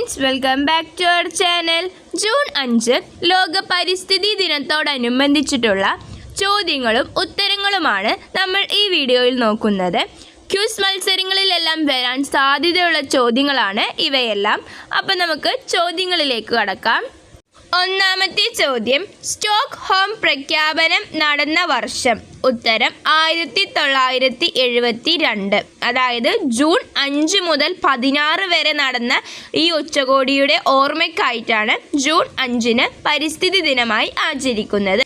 Friends welcome back to our channel. June അഞ്ച് ലോക പരിസ്ഥിതി ദിനത്തോടനുബന്ധിച്ചിട്ടുള്ള ചോദ്യങ്ങളും ഉത്തരങ്ങളുമാണ് നമ്മൾ ഈ വീഡിയോയിൽ നോക്കുന്നത്. ക്യൂസ് മത്സരങ്ങളിലെല്ലാം വരാൻ സാധ്യതയുള്ള ചോദ്യങ്ങളാണ് ഇവയെല്ലാം. അപ്പം നമുക്ക് ചോദ്യങ്ങളിലേക്ക് കടക്കാം. ഒന്നാമത്തെ ചോദ്യം സ്റ്റോക്ക് ഹോം പ്രഖ്യാപനം നടന്ന വർഷം. ഉത്തരം ആയിരത്തി തൊള്ളായിരത്തി എഴുപത്തി രണ്ട് അതായത് ജൂൺ അഞ്ച് മുതൽ പതിനാറ് വരെ നടന്ന ഈ ഉച്ചകോടിയുടെ ഓർമ്മയ്ക്കായിട്ടാണ് ജൂൺ അഞ്ചിന് പരിസ്ഥിതി ദിനമായി ആചരിക്കുന്നത്.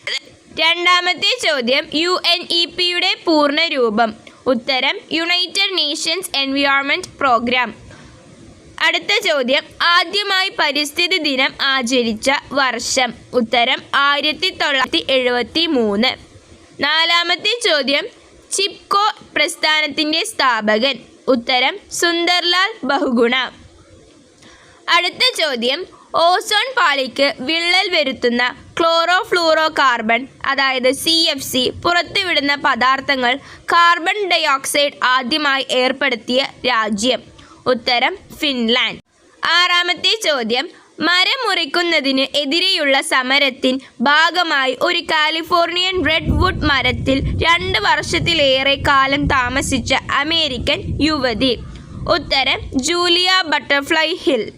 രണ്ടാമത്തെ ചോദ്യം യു എൻ ഇ പിയുടെ പൂർണ രൂപം. ഉത്തരം യുണൈറ്റഡ് നേഷൻസ് എൻവിയോൺമെന്റ് പ്രോഗ്രാം. അടുത്ത ചോദ്യം. ആദ്യമായി പരിസ്ഥിതി ദിനം ആചരിച്ച വർഷം. ഉത്തരം ആയിരത്തി തൊള്ളായിരത്തി എഴുപത്തി മൂന്ന് നാലാമത്തെ ചോദ്യം. ചിപ്കോ പ്രസ്ഥാനത്തിന്റെ സ്ഥാപകൻ. ഉത്തരം സുന്ദർലാൽ ബഹുഗുണ. അടുത്ത ചോദ്യം. ഓസോൺ പാളിക്ക് വിള്ളൽ വരുത്തുന്ന ക്ലോറോ ഫ്ലൂറോ കാർബൺ അതായത് സി എഫ് സി പുറത്തുവിടുന്ന പദാർത്ഥങ്ങൾ കാർബൺ ഡയോക്സൈഡ് ആദ്യമായി ഏർപ്പെടുത്തിയ രാജ്യം. ഉത്തരം ഫിൻലാൻഡ്. ആറാമത്തെ ചോദ്യം. മരം മുറിക്കുന്നതിന് എതിരെയുള്ള സമരത്തിൻ ഭാഗമായി ഒരു കാലിഫോർണിയൻ റെഡ് വുഡ് മരത്തിൽ രണ്ട് വർഷത്തിലേറെ കാലം താമസിച്ച അമേരിക്കൻ യുവതി. ഉത്തരം ജൂലിയ ബട്ടർഫ്ലൈ ഹിൽ.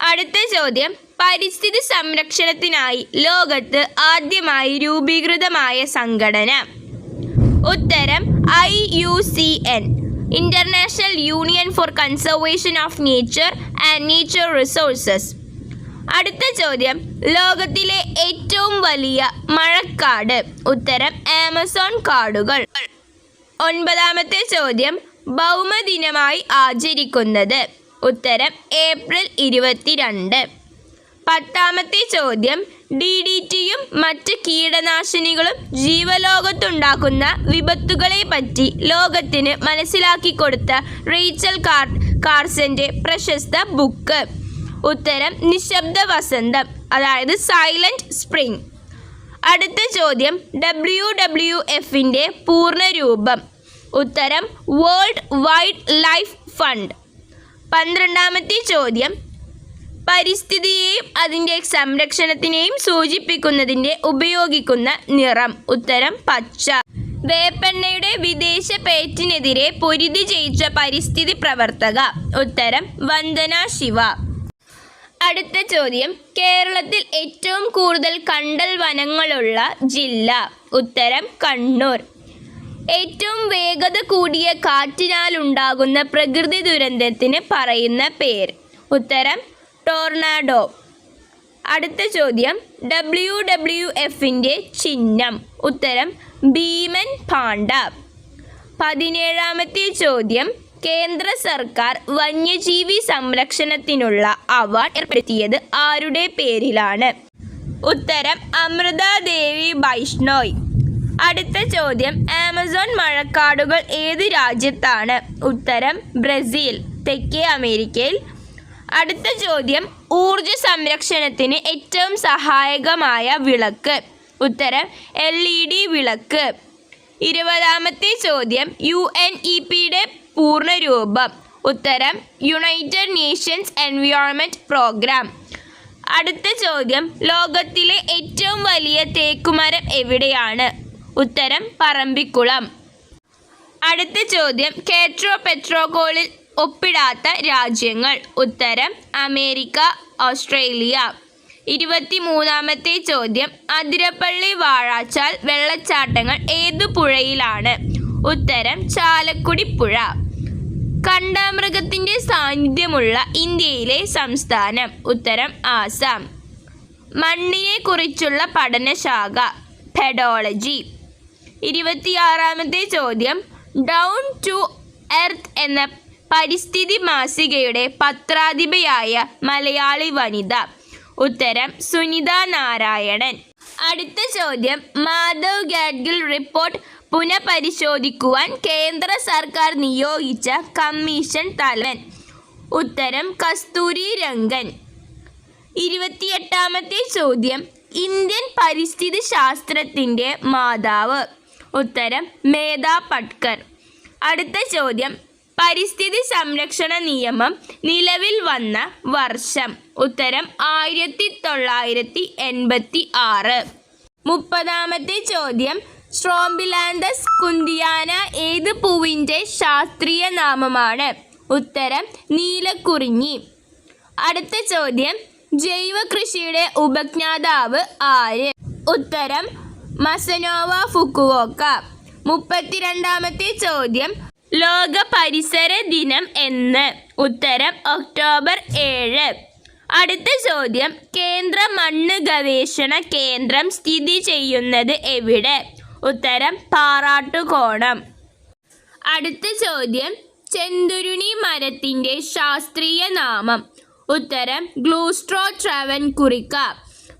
അടുത്ത ചോദ്യം. പരിസ്ഥിതി സംരക്ഷണത്തിനായി ലോകത്ത് ആദ്യമായി രൂപീകൃതമായ സംഘടന. ഉത്തരം I U C N. International Union for Conservation of Nature and Nature Resources അടുത്ത ചോദ്യം ലോകത്തിലെ ഏറ്റവും വലിയ മഴക്കാട്. ഉത്തരം ആമസോൺ കാടുകൾ. ഒൻപതാമത്തെ ചോദ്യം ഭൗമദിനമായി ആചരിക്കുന്നത്. ഉത്തരം ഏപ്രിൽ ഇരുപത്തിരണ്ട്. പത്താമത്തെ ചോദ്യം. ഡി ഡി ടിയും മറ്റ് കീടനാശിനികളും ജീവലോകത്തുണ്ടാക്കുന്ന വിപത്തുകളെ പറ്റി ലോകത്തിന് മനസ്സിലാക്കി കൊടുത്ത റീച്ചൽ കാർ കാർസന്റെ പ്രശസ്ത ബുക്ക്. ഉത്തരം നിശബ്ദ വസന്തം അതായത് സൈലന്റ് സ്പ്രിംഗ്. അടുത്ത ചോദ്യം ഡബ്ല്യു ഡബ്ല്യു എഫിന്റെ പൂർണരൂപം. ഉത്തരം വേൾഡ് വൈഡ് ലൈഫ് ഫണ്ട്. പന്ത്രണ്ടാമത്തെ ചോദ്യം പരിസ്ഥിതിയെയും അതിന്റെ സംരക്ഷണത്തിനെയും സൂചിപ്പിക്കുന്നതിന്റെ ഉപയോഗിക്കുന്ന നിറം. ഉത്തരം പച്ച. വേപ്പെണ്ണയുടെ വിദേശ പേറ്റിനെതിരെ പൊരുതി ജയിച്ച പരിസ്ഥിതി പ്രവർത്തക. ഉത്തരം വന്ദന ശിവ. അടുത്ത ചോദ്യം. കേരളത്തിൽ ഏറ്റവും കൂടുതൽ കണ്ടൽ വനങ്ങളുള്ള ജില്ല. ഉത്തരം കണ്ണൂർ. ഏറ്റവും വേഗത കൂടിയ കാറ്റിനാലുണ്ടാകുന്ന പ്രകൃതി ദുരന്തത്തിന് പറയുന്ന പേര്. ഉത്തരം ടോർണാഡോ. അടുത്ത ചോദ്യം ഡബ്ല്യു ഡബ്ല്യു എഫിന്റെ ചിഹ്നം. ഉത്തരം ഭീമൻ പാണ്ഡ. പതിനേഴാമത്തെ ചോദ്യം കേന്ദ്ര സർക്കാർ വന്യജീവി സംരക്ഷണത്തിനുള്ള അവാർഡ് ഏർപ്പെടുത്തിയത് ആരുടെ പേരിലാണ്? ഉത്തരം അമൃത ദേവി വൈഷ്ണോയ് അടുത്ത ചോദ്യം ആമസോൺ മഴക്കാടുകൾ ഏത് രാജ്യത്താണ്? ഉത്തരം ബ്രസീൽ. തെക്കേ അമേരിക്കയിൽ അടുത്ത ചോദ്യം ഊർജ സംരക്ഷണത്തിന് ഏറ്റവും സഹായകമായ വിളക്ക്. ഉത്തരം എൽ ഇ ഡി വിളക്ക്. ഇരുപതാമത്തെ ചോദ്യം യു എൻ ഇ പിയുടെ പൂർണരൂപം. ഉത്തരം യുണൈറ്റഡ് നേഷൻസ് എൻവിയോൺമെന്റ് പ്രോഗ്രാം. അടുത്ത ചോദ്യം ലോകത്തിലെ ഏറ്റവും വലിയ തേക്കുമരം എവിടെയാണ്? ഉത്തരം പറമ്പിക്കുളം. അടുത്ത ചോദ്യം കേട്രോ പെട്രോകോളിൽ ഒപ്പിടാത്ത രാജ്യങ്ങൾ. ഉത്തരം അമേരിക്ക ഓസ്ട്രേലിയ. ഇരുപത്തി മൂന്നാമത്തെ ചോദ്യം അതിരപ്പള്ളി വാഴാച്ചാൽ വെള്ളച്ചാട്ടങ്ങൾ ഏതു പുഴയിലാണ്? ഉത്തരം ചാലക്കുടി പുഴ. കണ്ടാമൃഗത്തിന്റെ സാന്നിധ്യമുള്ള ഇന്ത്യയിലെ സംസ്ഥാനം. ഉത്തരം ആസാം. മണ്ണിനെ കുറിച്ചുള്ള പഠനശാഖ ഫെഡോളജി. ഇരുപത്തിയാറാമത്തെ ചോദ്യം ഡൗൺ ടു എർത്ത് എന്ന പരിസ്ഥിതി മാസികയുടെ പത്രാധിപയായ മലയാളി വനിത. ഉത്തരം സുനിത നാരായണൻ. അടുത്ത ചോദ്യം മാധവ് ഗാഡ്ഗിൽ റിപ്പോർട്ട് പുനഃപരിശോധിക്കുവാൻ കേന്ദ്ര സർക്കാർ നിയോഗിച്ച കമ്മീഷൻ തലവൻ. ഉത്തരം കസ്തൂരി രംഗൻ. ഇരുപത്തിയെട്ടാമത്തെ ചോദ്യം ഇന്ത്യൻ പരിസ്ഥിതി ശാസ്ത്രത്തിന്റെ മാതാവ്. ഉത്തരം മേധാ പട്കർ. അടുത്ത ചോദ്യം പരിസ്ഥിതി സംരക്ഷണ നിയമം നിലവിൽ വന്ന വർഷം. ഉത്തരം ആയിരത്തി തൊള്ളായിരത്തി എൺപത്തി ആറ് മുപ്പതാമത്തെ ചോദ്യം. സ്ട്രോംബിലാൻഡസ് കുന്തിയാന ഏത് പൂവിന്റെ ശാസ്ത്രീയ നാമമാണ്? ഉത്തരം നീലക്കുറിഞ്ഞി. അടുത്ത ചോദ്യം. ജൈവ കൃഷിയുടെ ഉപജ്ഞാതാവ് ആര്? ഉത്തരം മസനോവ ഫുക്കുവോക്ക. മുപ്പത്തിരണ്ടാമത്തെ ചോദ്യം. ലോക പരിസര ദിനം എന്ന്. ഉത്തരം ഒക്ടോബർ ഏഴ്. അടുത്ത ചോദ്യം കേന്ദ്ര മണ്ണ് ഗവേഷണ കേന്ദ്രം സ്ഥിതി ചെയ്യുന്നത് എവിടെ? ഉത്തരം പാറാട്ടുകോണം. അടുത്ത ചോദ്യം ചെന്തുരുണി മരത്തിന്റെ ശാസ്ത്രീയ നാമം. ഉത്തരം ഗ്ലൂസ്ട്രോ ട്രവൻ കുറിക്ക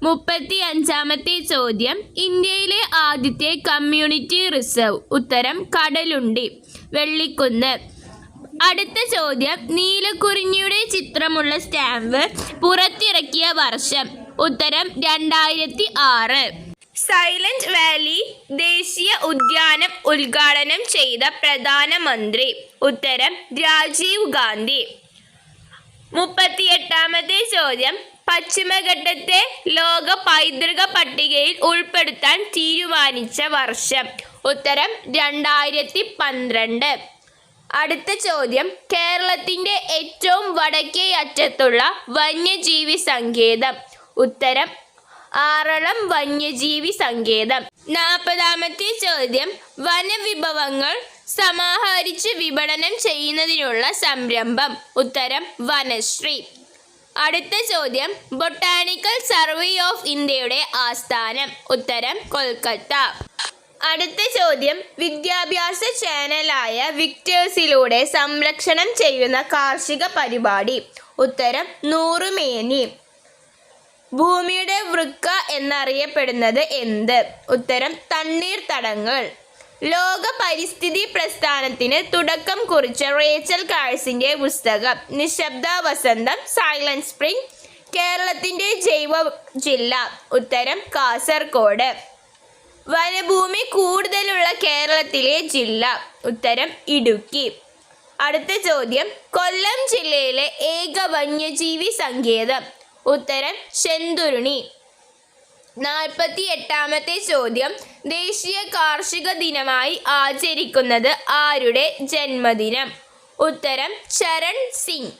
മുപ്പത്തി അഞ്ചാമത്തെ ചോദ്യം. ഇന്ത്യയിലെ ആദ്യത്തെ കമ്മ്യൂണിറ്റി റിസർവ്. ഉത്തരം കടലുണ്ടി. വെള്ളിക്കുന്ന്. അടുത്ത ചോദ്യം. നീലക്കുറിഞ്ഞിയുടെ ചിത്രമുള്ള സ്റ്റാമ്പ് പുറത്തിറക്കിയ വർഷം. ഉത്തരം രണ്ടായിരത്തി ആറ് സൈലന്റ് വാലി ദേശീയ ഉദ്യാനം ഉദ്ഘാടനം ചെയ്ത പ്രധാനമന്ത്രി. ഉത്തരം രാജീവ് ഗാന്ധി. മുപ്പത്തിയെട്ടാമത്തെ ചോദ്യം. പശ്ചിമഘട്ടത്തെ ലോക പൈതൃക പട്ടികയിൽ ഉൾപ്പെടുത്താൻ തീരുമാനിച്ച വർഷം. ഉത്തരം രണ്ടായിരത്തി പന്ത്രണ്ട് അടുത്ത ചോദ്യം. കേരളത്തിന്റെ ഏറ്റവും വടക്കേ അറ്റത്തുള്ള വന്യജീവി സങ്കേതം. ഉത്തരം ആറളം വന്യജീവി സങ്കേതം. നാൽപ്പതാമത്തെ ചോദ്യം. വനവിഭവങ്ങൾ സമാഹരിച്ച് വിപണനം ചെയ്യുന്നതിനുള്ള സംരംഭം. ഉത്തരം വനശ്രീ. അടുത്ത ചോദ്യം. ബൊട്ടാണിക്കൽ സർവേ ഓഫ് ഇന്ത്യയുടെ ആസ്ഥാനം. ഉത്തരം കൊൽക്കത്ത. അടുത്ത ചോദ്യം. വിദ്യാഭ്യാസ ചാനലായ വിക്ടേഴ്സിലൂടെ സംരക്ഷണം ചെയ്യുന്ന കാർഷിക പരിപാടി. ഉത്തരം നൂറുമേനി. ഭൂമിയുടെ വൃക്ക എന്നറിയപ്പെടുന്നത് എന്ത്? ഉത്തരം തണ്ണീർത്തടങ്ങൾ ലോക പരിസ്ഥിതി പ്രസ്ഥാനത്തിന് തുടക്കം കുറിച്ച റേച്ചൽ കാഴ്സിന്റെ പുസ്തകം നിശബ്ദ വസന്തം സൈലന്റ് സ്പ്രിംഗ് കേരളത്തിന്റെ ജൈവ ജില്ല ഉത്തരം കാസർഗോഡ് വനഭൂമി കൂടുതലുള്ള കേരളത്തിലെ ജില്ല ഉത്തരം ഇടുക്കി. അടുത്ത ചോദ്യം കൊല്ലം ജില്ലയിലെ ഏക വന്യജീവി സങ്കേതം ഉത്തരം ശെന്തുരുണി നാൽപ്പത്തി എട്ടാമത്തെ ചോദ്യം. ദേശീയ കാർഷിക ദിനമായി ആചരിക്കുന്നത് ആരുടെ ജന്മദിനം? ഉത്തരം ചരൺ സിംഗ്.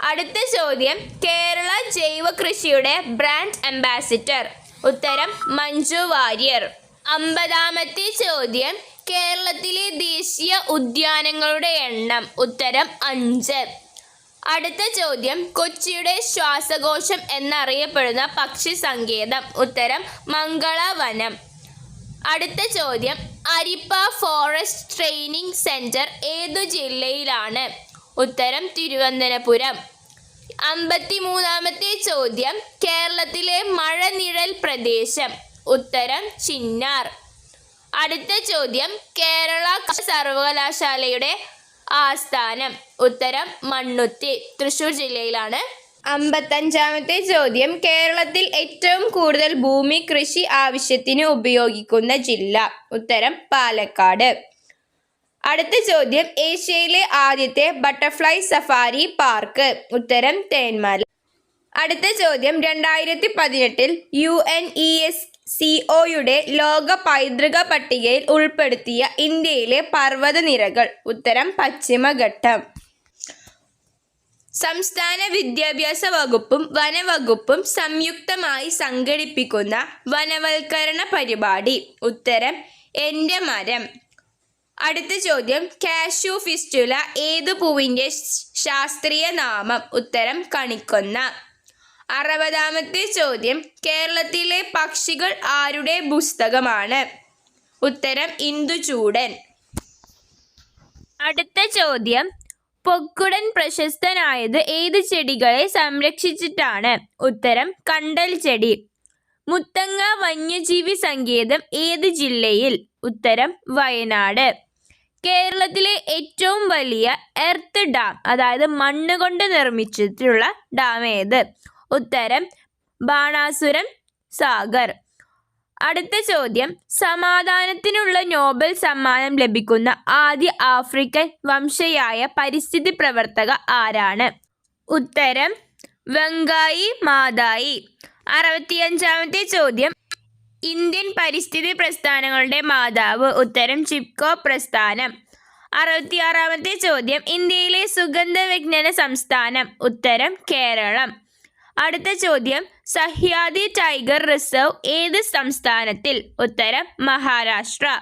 അടുത്ത ചോദ്യം കേരള ജൈവ കൃഷിയുടെ ബ്രാൻഡ് അംബാസിഡർ. ഉത്തരം മഞ്ജു വാര്യർ. അമ്പതാമത്തെ ചോദ്യം കേരളത്തിലെ ദേശീയ ഉദ്യാനങ്ങളുടെ എണ്ണം. ഉത്തരം അഞ്ച്. അടുത്ത ചോദ്യം കൊച്ചിയുടെ ശ്വാസകോശം എന്നറിയപ്പെടുന്ന പക്ഷി സങ്കേതം ഉത്തരം മംഗളവനം. അടുത്ത ചോദ്യം അരിപ്പ ഫോറസ്റ്റ് ട്രെയിനിങ് സെന്റർ ഏതു ജില്ലയിലാണ്? ഉത്തരം തിരുവനന്തപുരം. അമ്പത്തി മൂന്നാമത്തെ ചോദ്യം കേരളത്തിലെ മഴനിഴൽ പ്രദേശം. ഉത്തരം ചിന്നാർ. അടുത്ത ചോദ്യം കേരള സർവകലാശാലയുടെ ആസ്ഥാനം. ഉത്തരം മണ്ണുത്തി. തൃശൂർ ജില്ലയിലാണ്. അമ്പത്തഞ്ചാമത്തെ ചോദ്യം. കേരളത്തിൽ ഏറ്റവും കൂടുതൽ ഭൂമി കൃഷി ആവശ്യത്തിന് ഉപയോഗിക്കുന്ന ജില്ല. ഉത്തരം പാലക്കാട്. അടുത്ത ചോദ്യം. ഏഷ്യയിലെ ആദ്യത്തെ ബട്ടർഫ്ലൈ സഫാരി പാർക്ക്. ഉത്തരം തേന്മല. അടുത്ത ചോദ്യം. രണ്ടായിരത്തി പതിനെട്ടിൽ U N E S C ഒയുടെ ലോക പൈതൃക പട്ടികയിൽ ഉൾപ്പെടുത്തിയ ഇന്ത്യയിലെ പർവതനിരകൾ. ഉത്തരം പശ്ചിമഘട്ടം. സംസ്ഥാന വിദ്യാഭ്യാസ വകുപ്പും വനവകുപ്പും സംയുക്തമായി സംഘടിപ്പിക്കുന്ന വനവൽക്കരണ പരിപാടി. ഉത്തരം എന്റെ മരം അടുത്ത ചോദ്യം കാഷ്യൂ ഫിസ്റ്റുല ഏതു പൂവിന്റെ ശാസ്ത്രീയ നാമം? ഉത്തരം കണിക്കൊന്ന അറുപതാമത്തെ ചോദ്യം. കേരളത്തിലെ പക്ഷികൾ ആരുടെ പുസ്തകമാണ്? ഉത്തരം ഇന്ദുചൂടൻ. അടുത്ത ചോദ്യം. പൊക്കുടൻ പ്രശസ്തനായത് ഏത് ചെടികളെ സംരക്ഷിച്ചിട്ടാണ്? ഉത്തരം കണ്ടൽ ചെടി. മുത്തങ്ങ വന്യജീവി സങ്കേതം ഏത് ജില്ലയിൽ? ഉത്തരം വയനാട്. കേരളത്തിലെ ഏറ്റവും വലിയ എർത്ത് ഡാം അതായത് മണ്ണ് കൊണ്ട് നിർമ്മിച്ചിട്ടുള്ള ഡാം ഏത്? ഉത്തരം ബാണാസുരം സാഗർ. അടുത്ത ചോദ്യം. സമാധാനത്തിനുള്ള നോബൽ സമ്മാനം ലഭിക്കുന്ന ആദ്യ ആഫ്രിക്കൻ വംശയായ പരിസ്ഥിതി പ്രവർത്തക ആരാണ്? ഉത്തരം വെങ്കായി മാതായി. അറുപത്തിയഞ്ചാമത്തെ ചോദ്യം. ഇന്ത്യൻ പരിസ്ഥിതി പ്രസ്ഥാനങ്ങളുടെ മാതാവ്. ഉത്തരം ചിപ്കോ പ്രസ്ഥാനം. അറുപത്തിയാറാമത്തെ ചോദ്യം. ഇന്ത്യയിലെ സുഗന്ധ സംസ്ഥാനം. ഉത്തരം കേരളം. അടുത്ത ചോദ്യം. സഹ്യാദി ടൈഗർ റിസർവ് ഏത് സംസ്ഥാനത്തിൽ? ഉത്തരം മഹാരാഷ്ട്ര.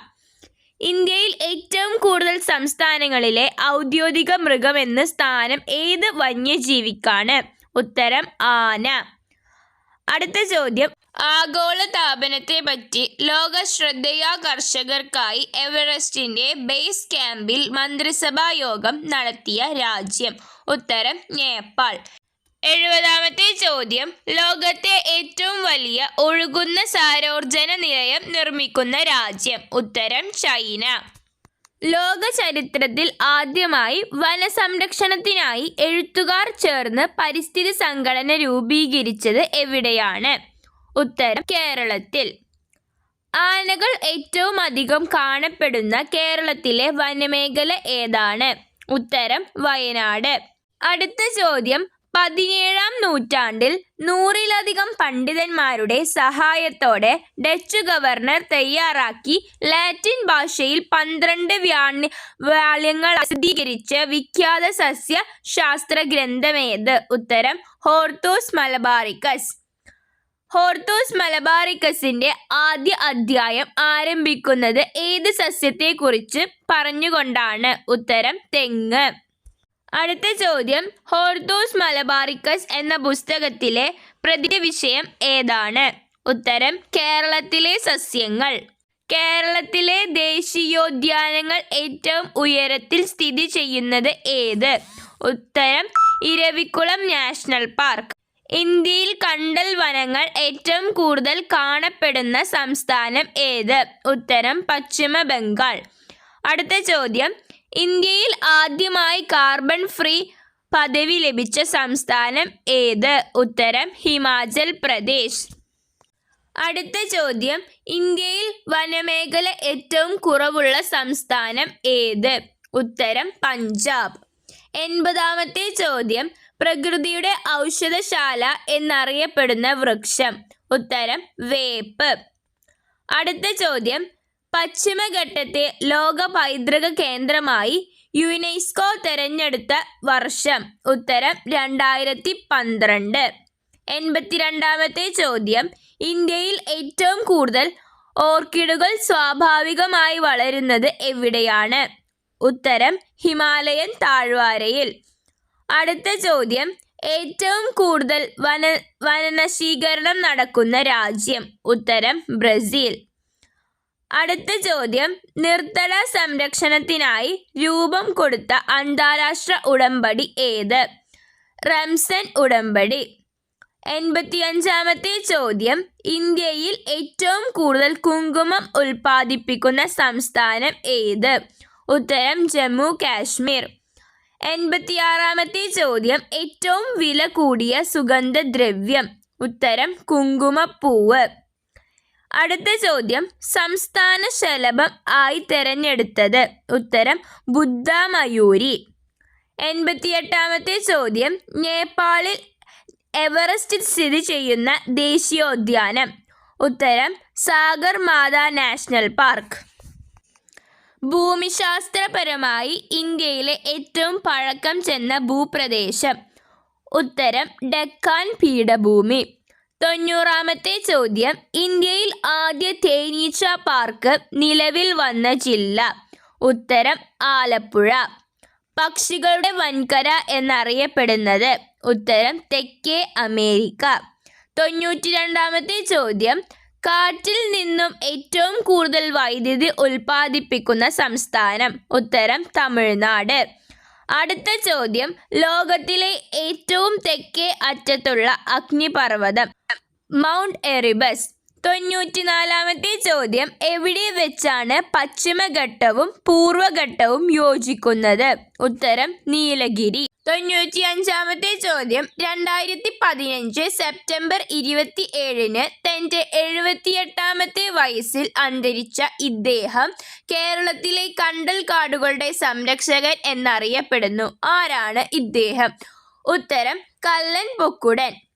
ഇന്ത്യയിൽ ഏറ്റവും കൂടുതൽ സംസ്ഥാനങ്ങളിലെ ഔദ്യോഗിക മൃഗം എന്ന സ്ഥാനം ഏത് വന്യജീവിക്കാണ്? ഉത്തരം ആന. അടുത്ത ചോദ്യം. ആഗോള താപനത്തെ പറ്റി ലോക ശ്രദ്ധയാകർഷകർക്കായി എവറസ്റ്റിന്റെ ബേസ് ക്യാമ്പിൽ മന്ത്രിസഭാ യോഗം നടത്തിയ രാജ്യം. ഉത്തരം നേപ്പാൾ. എഴുപതാമത്തെ ചോദ്യം. ലോകത്തെ ഏറ്റവും വലിയ ഒഴുകുന്ന സാരോർജന നിലയം നിർമ്മിക്കുന്ന രാജ്യം. ഉത്തരം ചൈന. ലോക ചരിത്രത്തിൽ ആദ്യമായി വനസംരക്ഷണത്തിനായി എഴുത്തുകാർ ചേർന്ന് പരിസ്ഥിതി സംഘടന രൂപീകരിച്ചത് എവിടെയാണ്? ഉത്തരം കേരളത്തിൽ. ആനകൾ ഏറ്റവും അധികം കാണപ്പെടുന്ന കേരളത്തിലെ വനമേഖല ഏതാണ്? ഉത്തരം വയനാട്. അടുത്ത ചോദ്യം പതിനേഴാം നൂറ്റാണ്ടിൽ നൂറിലധികം പണ്ഡിതന്മാരുടെ സഹായത്തോടെ ഡച്ച് ഗവർണർ തയ്യാറാക്കി ലാറ്റിൻ ഭാഷയിൽ പന്ത്രണ്ട് വ്യാണ്യ വാല്യങ്ങൾ പ്രസിദ്ധീകരിച്ച വിഖ്യാത സസ്യ ശാസ്ത്ര ഗ്രന്ഥമേത് ഉത്തരം ഹോർത്തോസ് മലബാറിക്കസ്. ഹോർത്തോസ് മലബാറിക്കസിന്റെ ആദ്യ അധ്യായം ആരംഭിക്കുന്നത് ഏത് സസ്യത്തെക്കുറിച്ച് പറഞ്ഞുകൊണ്ടാണ്? ഉത്തരം തെങ്ങ്. അടുത്ത ചോദ്യം ഹോർദോസ് മലബാറിക്കസ് എന്ന പുസ്തകത്തിലെ പ്രതി വിഷയം ഏതാണ്? ഉത്തരം കേരളത്തിലെ സസ്യങ്ങൾ. കേരളത്തിലെ ദേശീയോദ്യാനങ്ങൾ ഏറ്റവും ഉയരത്തിൽ സ്ഥിതി ചെയ്യുന്നത് ഏത്? ഉത്തരം ഇരവിക്കുളം നാഷണൽ പാർക്ക്. ഇന്ത്യയിൽ കണ്ടൽ വനങ്ങൾ ഏറ്റവും കൂടുതൽ കാണപ്പെടുന്ന സംസ്ഥാനം ഏത്? ഉത്തരം പശ്ചിമ ബംഗാൾ അടുത്ത ചോദ്യം ഇന്ത്യയിൽ ആദ്യമായി കാർബൺ ഫ്രീ പദവി ലഭിച്ച സംസ്ഥാനം ഏത്? ഉത്തരം ഹിമാചൽ പ്രദേശ്. അടുത്ത ചോദ്യം ഇന്ത്യയിൽ വനമേഖല ഏറ്റവും കുറവുള്ള സംസ്ഥാനം ഏത്? ഉത്തരം പഞ്ചാബ്. എൺപതാമത്തെ ചോദ്യം പ്രകൃതിയുടെ ഔഷധശാല എന്നറിയപ്പെടുന്ന വൃക്ഷം. ഉത്തരം വേപ്പ്. അടുത്ത ചോദ്യം പശ്ചിമഘട്ടത്തെ ലോക പൈതൃക കേന്ദ്രമായി യുനെസ്കോ തെരഞ്ഞെടുത്ത വർഷം. ഉത്തരം രണ്ടായിരത്തി പന്ത്രണ്ട് എൺപത്തിരണ്ടാമത്തെ ചോദ്യം. ഇന്ത്യയിൽ ഏറ്റവും കൂടുതൽ ഓർക്കിഡുകൾ സ്വാഭാവികമായി വളരുന്നത് എവിടെയാണ്? ഉത്തരം ഹിമാലയൻ താഴ്വാരയിൽ. അടുത്ത ചോദ്യം. ഏറ്റവും കൂടുതൽ വന വനനശീകരണം നടക്കുന്ന രാജ്യം. ഉത്തരം ബ്രസീൽ. അടുത്ത ചോദ്യം. നിർത്തല സംരക്ഷണത്തിനായി രൂപം കൊടുത്ത അന്താരാഷ്ട്ര ഉടമ്പടി ഏത്? റംസൻ ഉടമ്പടി. എൺപത്തിയഞ്ചാമത്തെ ചോദ്യം. ഇന്ത്യയിൽ ഏറ്റവും കൂടുതൽ കുങ്കുമം ഉൽപ്പാദിപ്പിക്കുന്ന സംസ്ഥാനം ഏത്? ഉത്തരം ജമ്മു കാശ്മീർ. എൺപത്തിയാറാമത്തെ ചോദ്യം. ഏറ്റവും വില കൂടിയ സുഗന്ധദ്രവ്യം. ഉത്തരം കുങ്കുമപ്പൂവ്. അടുത്ത ചോദ്യം. സംസ്ഥാന ശലഭം ആയി തെരഞ്ഞെടുത്തത് ഉത്തരം ബുദ്ധ മയൂരി എൺപത്തിയെട്ടാമത്തെ ചോദ്യം. നേപ്പാളിൽ എവറസ്റ്റ് സ്ഥിതി ചെയ്യുന്ന ദേശീയോദ്യാനം. ഉത്തരം സാഗർ മാതാ നാഷണൽ പാർക്ക്. ഭൂമിശാസ്ത്രപരമായി ഇന്ത്യയിലെ ഏറ്റവും പഴക്കം ചെന്ന ഭൂപ്രദേശം. ഉത്തരം ഡെക്കാൻ പീഠഭൂമി. തൊണ്ണൂറാമത്തെ ചോദ്യം. ഇന്ത്യയിൽ ആദ്യ തേനീച്ച പാർക്ക് നിലവിൽ വന്ന ജില്ല. ഉത്തരം ആലപ്പുഴ. പക്ഷികളുടെ വൻകര എന്നറിയപ്പെടുന്നത്. ഉത്തരം തെക്കേ അമേരിക്ക. തൊണ്ണൂറ്റി രണ്ടാമത്തെ ചോദ്യം. കാറ്റിൽ നിന്നും ഏറ്റവും കൂടുതൽ വൈദ്യുതി ഉൽപ്പാദിപ്പിക്കുന്ന സംസ്ഥാനം. ഉത്തരം തമിഴ്നാട്. അടുത്ത ചോദ്യം. ലോകത്തിലെ ഏറ്റവും തെക്കേ അറ്റത്തുള്ള അഗ്നിപർവതം. മൗണ്ട് എറിബസ് തൊണ്ണൂറ്റിനാലാമത്തെ ചോദ്യം എവിടെ വെച്ചാണ് പശ്ചിമഘട്ടവും പൂർവഘട്ടവും യോജിക്കുന്നത്? ഉത്തരം നീലഗിരി. തൊണ്ണൂറ്റി അഞ്ചാമത്തെ ചോദ്യം രണ്ടായിരത്തി പതിനഞ്ച് സെപ്റ്റംബർ ഇരുപത്തി ഏഴിന് തന്റെ എഴുപത്തിയെട്ടാമത്തെ വയസ്സിൽ അന്തരിച്ച ഇദ്ദേഹം കേരളത്തിലെ കണ്ടൽ കാടുകളുടെ സംരക്ഷകൻ എന്നറിയപ്പെടുന്നു. ആരാണ് ഇദ്ദേഹം? ഉത്തരം കല്ലൻ പൊക്കുടൻ.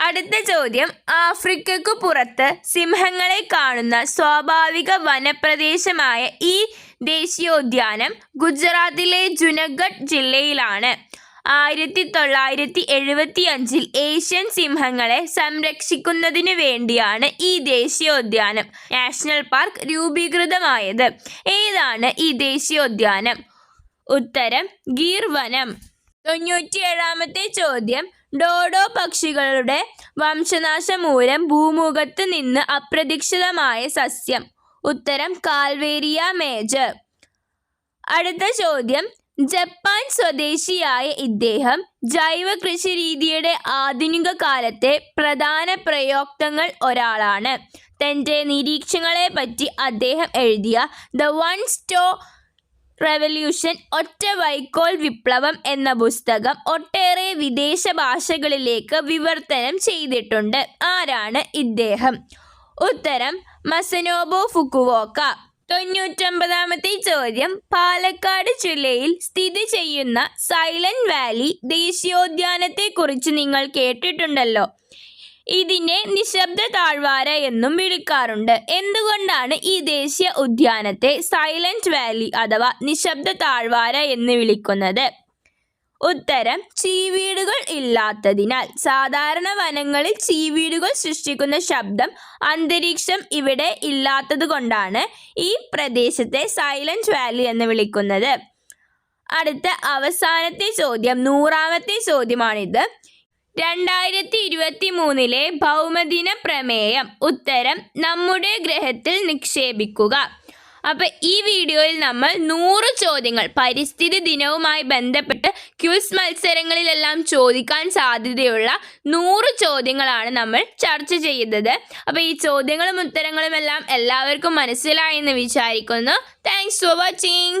അടുത്ത ചോദ്യം. ആഫ്രിക്കയ്ക്കു പുറത്ത് സിംഹങ്ങളെ കാണുന്ന സ്വാഭാവിക വനപ്രദേശമായ ഈ ദേശീയോദ്യാനം ഗുജറാത്തിലെ ജുനഗഡ് ജില്ലയിലാണ്. ആയിരത്തി തൊള്ളായിരത്തി എഴുപത്തി അഞ്ചിൽ ഏഷ്യൻ സിംഹങ്ങളെ സംരക്ഷിക്കുന്നതിന് വേണ്ടിയാണ് ഈ ദേശീയോദ്യാനം നാഷണൽ പാർക്ക് രൂപീകൃതമായത്. ഏതാണ് ഈ ദേശീയോദ്യാനം? ഉത്തരം ഗീർ വനം തൊണ്ണൂറ്റിയേഴാമത്തെ ചോദ്യം. ഡോഡോ പക്ഷികളുടെ വംശനാശം മൂലം ഭൂമുഖത്ത് നിന്ന് അപ്രതീക്ഷിതമായ സസ്യം. ഉത്തരം കാൽവേരിയ മേജർ. അടുത്ത ചോദ്യം. ജപ്പാൻ സ്വദേശിയായ ഇദ്ദേഹം ജൈവ കൃഷി രീതിയുടെ ആധുനിക കാലത്തെ പ്രധാന പ്രയോക്തങ്ങൾ ഒരാളാണ്. തന്റെ നിരീക്ഷണങ്ങളെ പറ്റി അദ്ദേഹം എഴുതിയ ദ വൺ സ്റ്റോ റെവല്യൂഷൻ ഒറ്റ വൈക്കോൽ വിപ്ലവം എന്ന പുസ്തകം ഒട്ടേറെ വിദേശ ഭാഷകളിലേക്ക് വിവർത്തനം ചെയ്തിട്ടുണ്ട്. ആരാണ് ഇദ്ദേഹം? ഉത്തരം മസനോബോ ഫുക്കുവോക്ക. തൊണ്ണൂറ്റൊമ്പതാമത്തെ ചോദ്യം പാലക്കാട് ജില്ലയിൽ സ്ഥിതി ചെയ്യുന്ന സൈലന്റ് വാലി ദേശീയോദ്യാനത്തെക്കുറിച്ച് നിങ്ങൾ കേട്ടിട്ടുണ്ടല്ലോ. ഇതിനെ നിശബ്ദ താഴ്വാര എന്നും വിളിക്കാറുണ്ട്. എന്തുകൊണ്ടാണ് ഈ ദേശീയ ഉദ്യാനത്തെ സൈലന്റ് വാലി അഥവാ നിശബ്ദ താഴ്വാര എന്ന് വിളിക്കുന്നത്? ഉത്തരം ചീവീടുകൾ ഇല്ലാത്തതിനാൽ. സാധാരണ വനങ്ങളിൽ ചീവീടുകൾ സൃഷ്ടിക്കുന്ന ശബ്ദം അന്തരീക്ഷം ഇവിടെ ഇല്ലാത്തത് കൊണ്ടാണ് ഈ പ്രദേശത്തെ സൈലന്റ് വാലി എന്ന് വിളിക്കുന്നത്. അടുത്ത അവസാനത്തെ ചോദ്യം നൂറാമത്തെ ചോദ്യമാണിത്. രണ്ടായിരത്തി ഇരുപത്തി മൂന്നിലെ ഭൗമദിന പ്രമേയം ഉത്തരം നമ്മുടെ ഗ്രഹത്തിൽ നിക്ഷേപിക്കുക. അപ്പൊ ഈ വീഡിയോയിൽ നമ്മൾ നൂറ് ചോദ്യങ്ങൾ പരിസ്ഥിതി ദിനവുമായി ബന്ധപ്പെട്ട് ക്യൂസ് മത്സരങ്ങളിലെല്ലാം ചോദിക്കാൻ സാധ്യതയുള്ള നൂറ് ചോദ്യങ്ങളാണ് നമ്മൾ ചർച്ച ചെയ്തത്. അപ്പൊ ഈ ചോദ്യങ്ങളും ഉത്തരങ്ങളും എല്ലാം എല്ലാവർക്കും മനസ്സിലായെന്ന് വിചാരിക്കുന്നു. Thanks for watching